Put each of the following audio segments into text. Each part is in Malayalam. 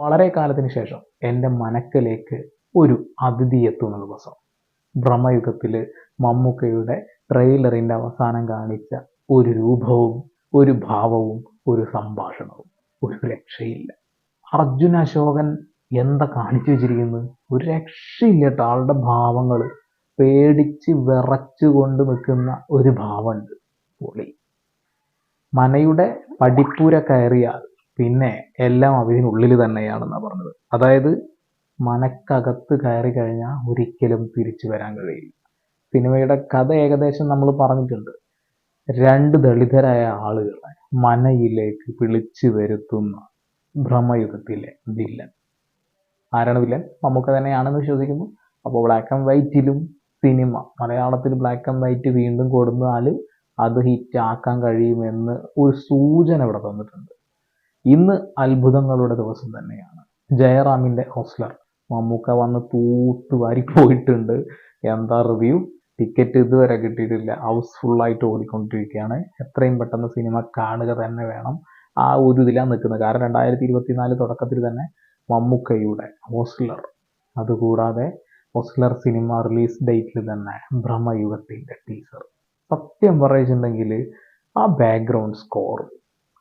വളരെ കാലത്തിന് ശേഷം എന്റെ മനക്കലേക്ക് ഒരു അതിഥി എത്തുന്ന ദിവസം. ഭ്രമയുഗത്തിൽ മമ്മൂക്കയുടെ ട്രെയിലറിന്റെ അവസാനം കാണിച്ച ഒരു രൂപവും ഒരു ഭാവവും ഒരു സംഭാഷണവും ഒരു രക്ഷയില്ല. അർജുന അശോകൻ എന്താ കാണിച്ചു വെച്ചിരിക്കുന്നത്? ഒരു രക്ഷയില്ല കേട്ടോ. ആളുടെ ഭാവങ്ങൾ പേടിച്ച് വിറച്ചുകൊണ്ട് നിൽക്കുന്ന ഒരു ഭാവമുണ്ട്. പൊളി. മനയുടെ പടിപ്പൂര കയറിയാൽ പിന്നെ എല്ലാം അതിനുള്ളിൽ തന്നെയാണെന്നാണ് പറഞ്ഞത്. അതായത് മനക്കകത്ത് കയറി കഴിഞ്ഞാൽ ഒരിക്കലും തിരിച്ചു വരാൻ കഴിയില്ല. സിനിമയുടെ കഥ ഏകദേശം നമ്മൾ പറഞ്ഞിട്ടുണ്ട്. രണ്ട് ദളിതരായ ആളുകളെ മനയിലേക്ക് വിളിച്ചു വരുത്തുന്ന ഭ്രമയുഗത്തിലെ വില്ലൻ. ആരാണ് വില്ലൻ? നമുക്ക് തന്നെയാണെന്ന് വിശ്വസിക്കുന്നു. അപ്പോൾ ബ്ലാക്ക് ആൻഡ് വൈറ്റിലും സിനിമ മലയാളത്തിൽ ബ്ലാക്ക് ആൻഡ് വൈറ്റ് വീണ്ടും കൊടുത്താൽ അത് ഹിറ്റ് ആക്കാൻ കഴിയുമെന്ന് ഒരു സൂചന ഇവിടെ തന്നിട്ടുണ്ട്. ഇന്ന് അത്ഭുതങ്ങളുടെ ദിവസം തന്നെയാണ്. ജയറാമിന്റെ ഹോസ്ലർ മമ്മൂക്ക വന്ന് തൂത്ത് വാരി പോയിട്ടുണ്ട്. എന്താ റിവ്യൂ ടിക്കറ്റ് ഇതുവരെ കിട്ടിയിട്ടില്ല. ഹൗസ് ഹൗസ്ഫുള്ളായിട്ട് ഓടിക്കൊണ്ടിരിക്കുകയാണ്. എത്രയും പെട്ടെന്ന് സിനിമ കാണുക തന്നെ വേണം. ആ ഒരു ഇതിലാണ് നിൽക്കുന്നത്. കാരണം രണ്ടായിരത്തി ഇരുപത്തിനാല് തുടക്കത്തിൽ തന്നെ മമ്മൂക്കയുടെ ഹോസ്ലർ അതുകൂടാതെ ഹോസ്ലർ സിനിമ റിലീസ് ഡേറ്റിൽ തന്നെ ബ്രഹ്മയുഗത്തിന്റെ ടീസർ സത്യം പറയുന്നുണ്ടെങ്കിൽ ആ ബാക്ക്ഗ്രൗണ്ട് സ്കോർ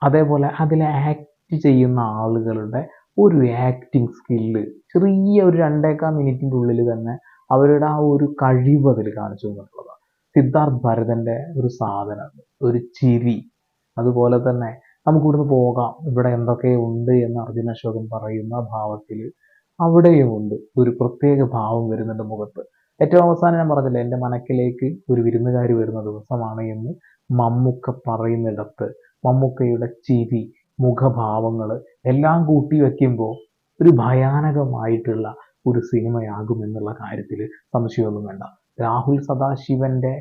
അതേപോലെ അതിലെ ആക്ട് ചെയ്യുന്ന ആളുകളുടെ ഒരു ആക്ടിങ് സ്കില്ല് ചെറിയ ഒരു രണ്ടേക്കാൽ മിനിറ്റിന്റെ ഉള്ളിൽ തന്നെ അവരുടെ ആ ഒരു കഴിവ് അതിൽ കാണിച്ചു എന്നുള്ളതാണ് സിദ്ധാർത്ഥ് ഭരതന്റെ ഒരു സാധനം ഒരു ചിരി. അതുപോലെ തന്നെ നമുക്കിവിടുന്ന് പോകാം ഇവിടെ എന്തൊക്കെ ഉണ്ട് എന്ന് അർജുന അശോകൻ പറയുന്ന ഭാവത്തിൽ അവിടെയും ഉണ്ട് ഒരു പ്രത്യേക ഭാവം വരുന്നുണ്ട് മുഖത്ത്. ഏറ്റവും അവസാനം ഞാൻ പറഞ്ഞില്ലേ എന്റെ മനക്കിലേക്ക് ഒരു വിരുന്നുകാരി വരുന്ന ദിവസമാണ് എന്ന് മമ്മൂക്ക പറയുന്നിടത്ത്. മമ്മൂക്കയുടെ ചിരി മുഖഭാവങ്ങൾ എല്ലാം കൂട്ടി വയ്ക്കുമ്പോൾ ഒരു ഭയാനകമായിട്ടുള്ള ഒരു സിനിമയാകും എന്നുള്ള കാര്യത്തിൽ സംശയമൊന്നും വേണ്ട. രാഹുൽ സദാശിവന്റെ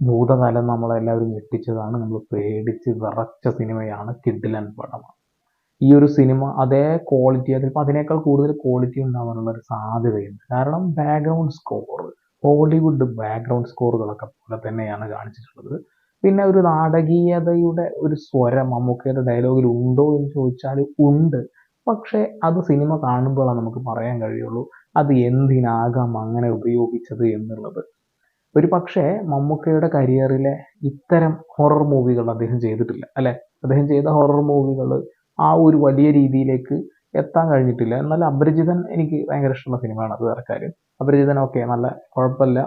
ഭൂതകാലം നമ്മളെല്ലാവരും ഞെട്ടിച്ചതാണ്. നമ്മൾ പേടിച്ച് വിറച്ച സിനിമയാണ് കിഡ്ലൻ പടം. ഈ ഒരു സിനിമ അതേ ക്വാളിറ്റി അതിപ്പോൾ അതിനേക്കാൾ കൂടുതൽ ക്വാളിറ്റി ഉണ്ടാവാനുള്ള ഒരു സാധ്യതയുണ്ട്. കാരണം ബാക്ക്ഗ്രൗണ്ട് സ്കോർ ഹോളിവുഡ് ബാക്ക്ഗ്രൗണ്ട് സ്കോറുകളൊക്കെ പോലെ തന്നെയാണ് കാണിച്ചിട്ടുള്ളത്. പിന്നെ ഒരു നാടകീയതയുടെ ഒരു സ്വരം മമ്മൂക്കയുടെ ഡയലോഗിൽ ഉണ്ടോ എന്ന് ചോദിച്ചാൽ ഉണ്ട്. പക്ഷേ അത് സിനിമ കാണുമ്പോഴാണ് നമുക്ക് പറയാൻ കഴിയുള്ളൂ അത് എന്തിനാകാം അങ്ങനെ ഉപയോഗിച്ചത് എന്നുള്ളത്. ഒരു പക്ഷേ മമ്മൂക്കയുടെ കരിയറിലെ ഇത്തരം ഹൊറർ മൂവികൾ അദ്ദേഹം ചെയ്തിട്ടില്ല അല്ലെ? അദ്ദേഹം ചെയ്ത ഹൊറർ മൂവികൾ ആ ഒരു വലിയ രീതിയിലേക്ക് എത്താൻ കഴിഞ്ഞിട്ടില്ല. എന്നാൽ അപരിചിതൻ എനിക്ക് ഭയങ്കര ഇഷ്ടമുള്ള സിനിമയാണ് അത് വേറെ കാര്യം. അപരിചിതൻ ഓക്കെ നല്ല കുഴപ്പമില്ല.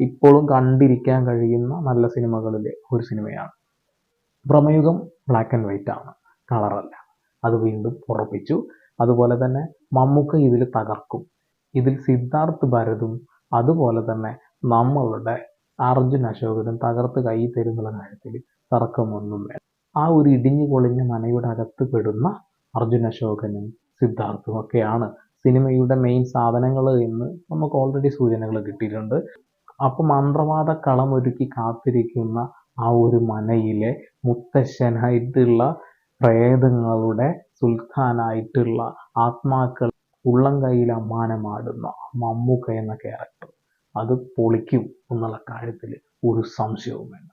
ഇപ്പോഴും കണ്ടിരിക്കാൻ കഴിയുന്ന നല്ല സിനിമകളിലെ ഒരു സിനിമയാണ്. ഭ്രമയുഗം ബ്ലാക്ക് ആൻഡ് വൈറ്റ് ആണ്. കളറല്ല അത് വീണ്ടും ഉറപ്പിച്ചു. അതുപോലെ തന്നെ മമ്മൂക്ക ഇതിൽ തകർക്കും. ഇതിൽ സിദ്ധാർത്ഥ് ഭരതും അതുപോലെ തന്നെ നമ്മളുടെ അർജുൻ അശോകനും തകർത്ത് കൈ തരുന്നുള്ള കാര്യത്തിൽ തർക്കമൊന്നും വേണം ആ ഒരു ഇടിഞ്ഞു പൊളിഞ്ഞ മനയുടെ അകത്ത് പെടുന്ന അർജുൻ അശോകനും സിദ്ധാർത്ഥും ഒക്കെയാണ്. സിനിമയുടെ മെയിൻ സാധനങ്ങൾ എന്ന് നമുക്ക് ഓൾറെഡി സൂചനകൾ കിട്ടിയിട്ടുണ്ട്. അപ്പം മന്ത്രവാദ കളമൊരുക്കി കാത്തിരിക്കുന്ന ആ ഒരു മനയിലെ മുത്തശ്ശനായിട്ടുള്ള പ്രേതങ്ങളുടെ സുൽത്താനായിട്ടുള്ള ആത്മാക്കൾ ഉള്ളം കയ്യിൽ അമ്മാനമാടുന്ന. മമ്മൂക്ക എന്ന ക്യാരക്ടർ അത് പൊളിക്കും എന്നുള്ള കാര്യത്തിൽ ഒരു സംശയവും വേണ്ട